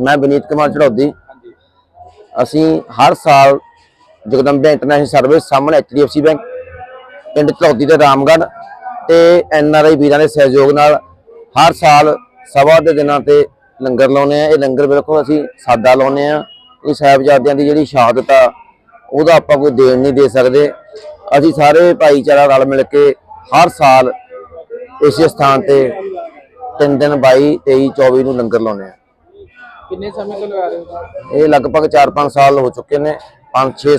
ਮੈਂ ਬਨੀਤ ਕੁਮਾਰ ਚੜੌਦੀ। ਅਸੀਂ ਹਰ ਸਾਲ ਜਗਦੰਬੇ ਇੰਟਰਨੈਸ਼ਨਲ ਸਰਵਿਸ ਸਾਹਮਣੇ ਐਚਡੀਐਫਸੀ ਬੈਂਕ, ਪਿੰਡ ਚੜੌਦੀ ਤੇ ਰਾਮਗੜ੍ਹ ਤੇ ਐਨਆਰਆਈ ਵੀਰਾਂ ਦੇ ਸਹਿਯੋਗ ਨਾਲ ਹਰ ਸਾਲ ਸਭਾ ਦੇ ਦਿਨਾਂ ਤੇ ਲੰਗਰ ਲਾਉਨੇ ਆ ਇਹ ਲੰਗਰ ਬਿਲਕੁਲ ਅਸੀਂ ਸਾਦਾ ਲਾਉਨੇ ਆ ਇਹ ਸਾਹਿਬਜ਼ਾਦਿਆਂ ਦੀ ਜਿਹੜੀ ਸ਼ਹਾਦਤ ਆ, ਉਹਦਾ ਆਪਾਂ ਕੋਈ ਦੇਣ ਨਹੀਂ ਦੇ ਸਕਦੇ। ਅਸੀਂ ਸਾਰੇ ਭਾਈਚਾਰਾ ਰਲ ਮਿਲ ਕੇ ਹਰ ਸਾਲ ਇਸੇ ਸਥਾਨ ਤੇ ਤਿੰਨ ਦਿਨ 22 23 24 ਨੂੰ ਲੰਗਰ ਲਾਉਨੇ ਆ ਕਿੰਨੇ ਸਮੇਂ ਤੋਂ ਲਗਾ ਰਹੇ ਹੋ ਇਹ ਲਗਭਗ 4-5 ਸਾਲ ਹੋ ਚੁੱਕੇ ਨੇ 5-6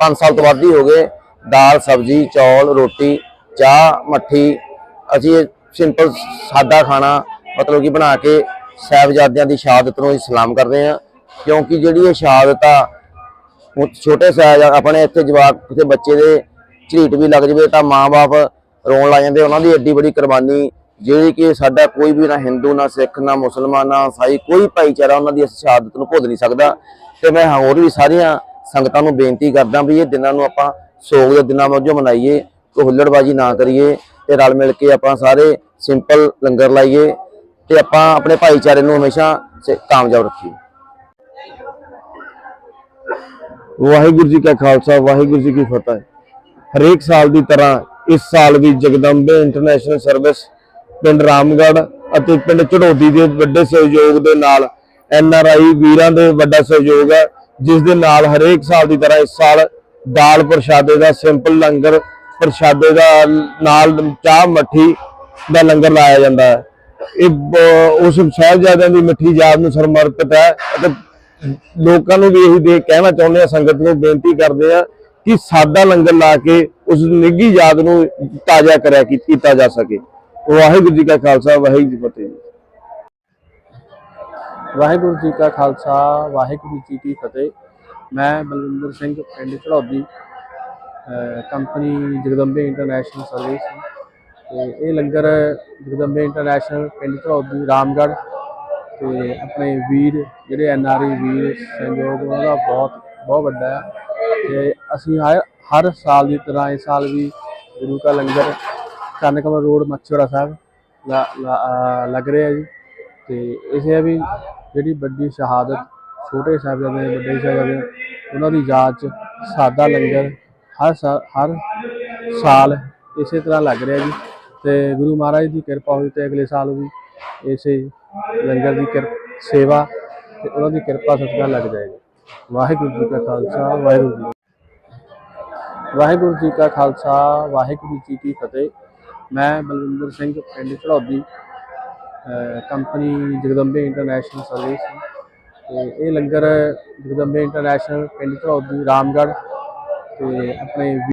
5 ਸਾਲ ਤੋਂ ਵੱਧ ਹੀ ਹੋ ਗਏ। ਦਾਲ, ਸਬਜ਼ੀ, ਚੌਲ, ਰੋਟੀ, ਚਾਹ, ਮੱਠੀ, ਅਸੀਂ ਇਹ ਸਿੰਪਲ ਸਾਦਾ ਖਾਣਾ ਮਤਲਬ ਕਿ ਬਣਾ ਕੇ ਸਾਹਿਬਜ਼ਾਦਿਆਂ ਦੀ ਸ਼ਹਾਦਤ ਨੂੰ ਅਸੀਂ ਸਲਾਮ ਕਰਦੇ ਹਾਂ। ਕਿਉਂਕਿ ਜਿਹੜੀ ਇਹ ਸ਼ਹਾਦਤ ਆ ਛੋਟੇ ਸਾਹਿਬ ਆਪਣੇ ਇੱਥੇ ਜਵਾਕ, ਕਿਸੇ ਬੱਚੇ ਦੇ ਝਰੀਟ ਵੀ ਲੱਗ ਜਵੇ ਤਾਂ ਮਾਪੇ ਰੋਣ ਲੱਗ ਜਾਂਦੇ ਉਹਨਾਂ ਦੀ ਐਡੀ ਬੜੀ ਕੁਰਬਾਨੀ ਜਿਹੜੀ ਕਿ ਸਾਡਾ ਕੋਈ ਵੀ ਨਾ ਹਿੰਦੂ, ਨਾ ਸਿੱਖ, ਨਾ ਮੁਸਲਮਾਨ, ਨਾ ਈਸਾਈ ਕੋਈ ਭਾਈਚਾਰਾ ਉਹਨਾਂ ਦੀ ਇਸ ਸ਼ਹਾਦਤ ਨੂੰ ਭੁੱਲ ਨਹੀਂ ਸਕਦਾ। ਤੇ ਮੈਂ ਹੋਰ ਵੀ ਸਾਰੀਆਂ ਸੰਗਤਾਂ ਨੂੰ ਬੇਨਤੀ ਕਰਦਾ ਵੀ ਇਹ ਦਿਨਾਂ ਨੂੰ ਆਪਾਂ ਸੋਗ ਦੇ ਦਿਨਾਂ ਵਜੋਂ ਮਨਾਈਏ ਕੋਈ ਹੁੱਲੜਬਾਜੀ ਨਾ ਕਰੀਏ ਤੇ ਰਲ ਮਿਲ ਕੇ ਆਪਾਂ ਸਾਰੇ ਸਿੰਪਲ ਲੰਗਰ ਲਾਈਏ ਤੇ ਆਪਾਂ ਆਪਣੇ ਭਾਈਚਾਰੇ ਨੂੰ ਹਮੇਸ਼ਾ ਸ- ਕਾਮਯਾਬ ਰੱਖੀਏ। ਵਾਹਿਗੁਰੂ ਜੀ ਕਾ ਖਾਲਸਾ, ਵਾਹਿਗੁਰੂ ਜੀ ਕੀ ਫਤਿਹ। ਹਰੇਕ ਸਾਲ ਦੀ ਤਰ੍ਹਾਂ ਇਸ ਸਾਲ ਵੀ ਜਗਦੰਬੇ ਇੰਟਰਨੈਸ਼ਨਲ ਸਰਵਿਸ ਪਿੰਡ ਰਾਮਗੜ੍ਹ ਅਤੇ ਪਿੰਡ ਝੜੋਦੀ ਦੇ ਵੱਡੇ ਸਹਿਯੋਗ ਦੇ ਨਾਲ ਐਨ ਆਰ ਆਈ ਵੀਰਾਂ ਦੇ ਵੱਡਾ ਸਹਿਯੋਗ ਹੈ, ਜਿਸ ਦੇ ਨਾਲ ਹਰੇਕ ਸਾਲ ਦੀ ਤਰ੍ਹਾਂ ਇਸ ਸਾਲ ਦਾਲ ਪ੍ਰਸ਼ਾਦੇ ਦਾ ਸਿੰਪਲ ਲੰਗਰ ਪ੍ਰਸ਼ਾਦੇ ਦਾ ਨਾਲ ਚਾਹ ਮੱਠੀ ਦਾ ਲੰਗਰ ਲਾਇਆ ਜਾਂਦਾ ਹੈ। ਇਹ ਉਸ ਸਾਹਿਬਜ਼ਾਦਿਆਂ ਦੀ ਮਿੱਠੀ ਯਾਦ ਨੂੰ ਸਮਰਪਿਤ ਹੈ ਅਤੇ ਲੋਕਾਂ ਨੂੰ ਵੀ ਇਹੀ ਦੇ ਕਹਿਣਾ ਚਾਹੁੰਦੇ ਆ ਸੰਗਤ ਨੂੰ ਬੇਨਤੀ ਕਰਦੇ ਆ ਕਿ ਸਾਦਾ ਲੰਗਰ ਲਾ ਕੇ ਉਸ ਨਿੱਘੀ ਯਾਦ ਨੂੰ ਤਾਜ਼ਾ ਕਰਿਆ ਕੀਤਾ ਜਾ ਸਕੇ। ਵਾਹਿਗੁਰੂ ਜੀ ਕਾ ਖਾਲਸਾ, ਵਾਹਿਗੁਰੂ ਜੀ ਫਤਿਹ ਵਾਹਿਗੁਰੂ ਜੀ ਕਾ ਖਾਲਸਾ, ਵਾਹਿਗੁਰੂ ਜੀ ਕੀ ਫਤਿਹ। ਮੈਂ ਬਲਵਿੰਦਰ ਸਿੰਘ, ਪਿੰਡ Charaudi company Jagdambe international service. ਤੇ ਇਹ ਲੰਗਰ ਜਗਦੰਬੇ ਇੰਟਰਨੈਸ਼ਨਲ, ਪਿੰਡ ਚੜੌਦੀ ਰਾਮਗੜ੍ਹ। ਤੇ ਆਪਣੇ ਵੀਰ, ਜਿਹੜੇ ਐਨ ਆਰ ਆਈ ਵੀਰ, ਸਹਿਯੋਗ ਉਹਨਾਂ ਦਾ ਬਹੁਤ ਬਹੁਤ ਵੱਡਾ ਹੈ। ਤੇ ਅਸੀਂ ਹਰ ਹਰ ਸਾਲ ਦੀ ਤਰ੍ਹਾਂ ਇਸ ਸਾਲ ਵੀ ਗੁਰੂ ਕਾ ਲੰਗਰ ਚੰਨਕਮਲ ਰੋਡ ਮੱਛੜਾ ਸਾਹਿਬ ਲਾ- ਲਾ- ਲੱਗ ਰਿਹਾ ਜੀ। ਤੇ ਇਹ ਹੈ ਵੀ ਜਿਹੜੀ ਵੱਡੀ ਸ਼ਹਾਦਤ, ਛੋਟੇ ਸਾਹਿਬਜ਼ਾਦੇ ਵੱਡੇ ਸਾਹਿਬਜ਼ਾਦੇ ਉਹਨਾਂ ਦੀ ਯਾਦ 'ਚ ਸਾਦਾ ਲੰਗਰ ਹਰ ਸਾ- ਹਰ ਸਾਲ ਇਸੇ ਤਰ੍ਹਾਂ ਲੱਗ ਰਿਹਾ ਜੀ। ਤੇ ਗੁਰੂ ਮਹਾਰਾਜ ਦੀ ਕਿਰਪਾ ਹੋਈ ਤੇ ਅਗਲੇ ਸਾਲ ਵੀ ਇਸੇ ਲੰਗਰ ਦੀ ਕਿਰ ਸੇਵਾ ਤੇ ਉਹਨਾਂ ਦੀ ਕਿਰਪਾ ਸਦਕਾ ਲੱਗ ਜਾਏਗਾ। ਵਾਹਿਗੁਰੂ ਜੀ ਕਾ ਖਾਲਸਾ, ਵਾਹਿਗੁਰੂ ਜੀ ਵਾਹਿਗੁਰੂ ਜੀ ਕਾ ਖਾਲਸਾ, ਵਾਹਿਗੁਰੂ ਜੀ ਕੀ ਫਤਿਹ। ਮੈਂ ਬਲਵਿੰਦਰ ਸਿੰਘ, ਪਿੰਡ Charaudi company Jagdambe international service ਤੇ। ਇਹ ਲੰਗਰ ਜਗਦੰਬੇ ਇੰਟਰਨੈਸ਼ਨਲ ਪਿੰਡ ਚੜੌਦੀ ਰਾਮਗੜ੍ਹ ਤੇ ਆਪਣੇ